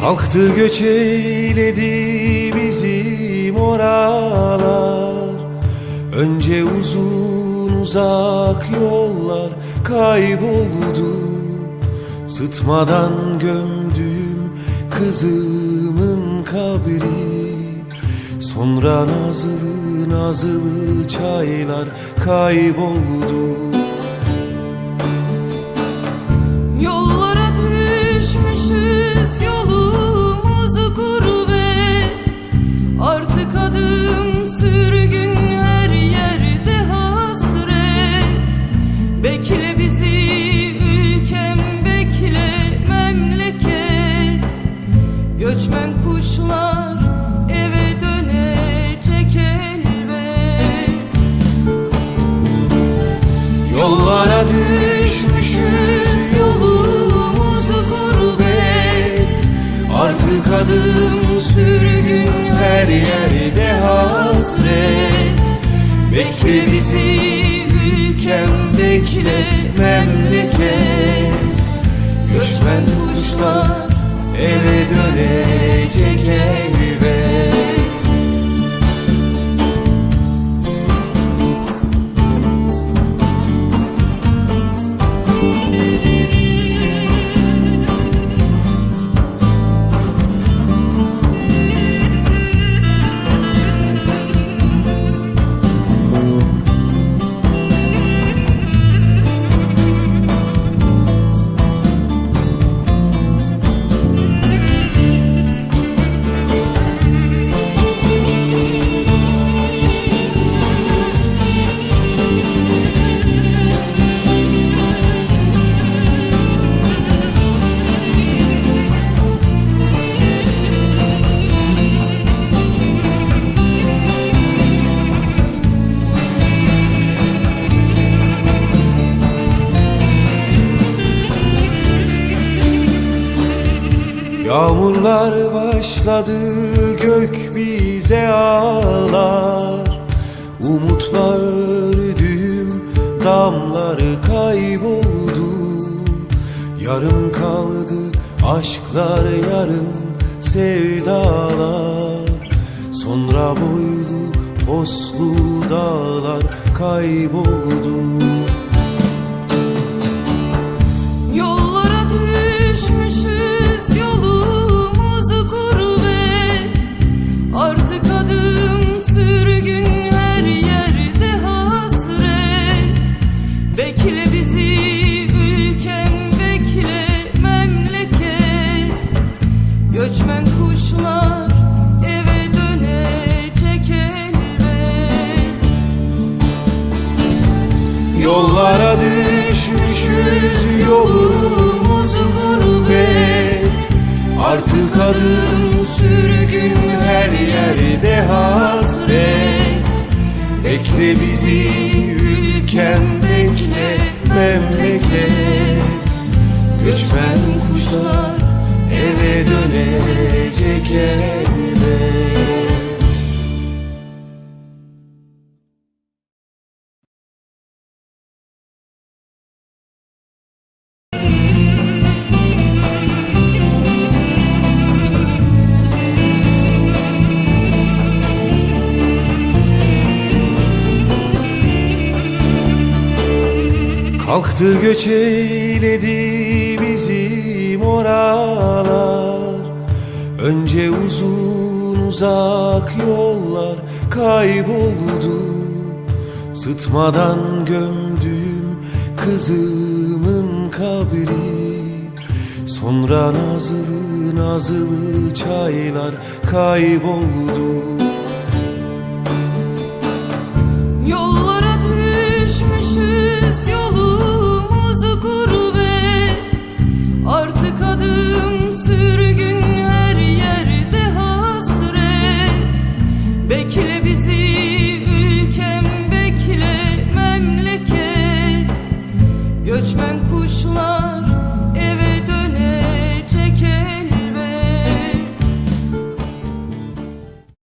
Kalktı göç eyledi bizim oralar. Önce uzun uzak yollar kayboldu. Sıtmadan gömdüm kızımın kabri. Sonra nazlı nazlı çaylar kayboldu Adım sürgün her yerde hasret. Bekle bizi ülkem bekle memleket. Göçmen kuşlar eve dönecek elbet. Yollara düşmüşüz yolumuz gurbet. Artık adım sürgün her yerde Bekle bizi ülkem bekle memleket. Göçmen kuşlar eve dönecek Yağmurlar başladı gök bize ağlar. Umutla ördüğüm damları kayboldu. Yarım kaldı aşklar yarım sevdalar. Sonra boylu poslu dağlar kayboldu Yollara düşmüşüz yolumuz gurbet Artık adım sürgün her yerde hasret. Bekle bizi ülkem Kalktı göç eyledi bizim oralar. Önce uzun uzak yollar kayboldu. Sıtmadan gömdüm kızımın kabri. Sonra nazlı nazlı çaylar kayboldu. Yollara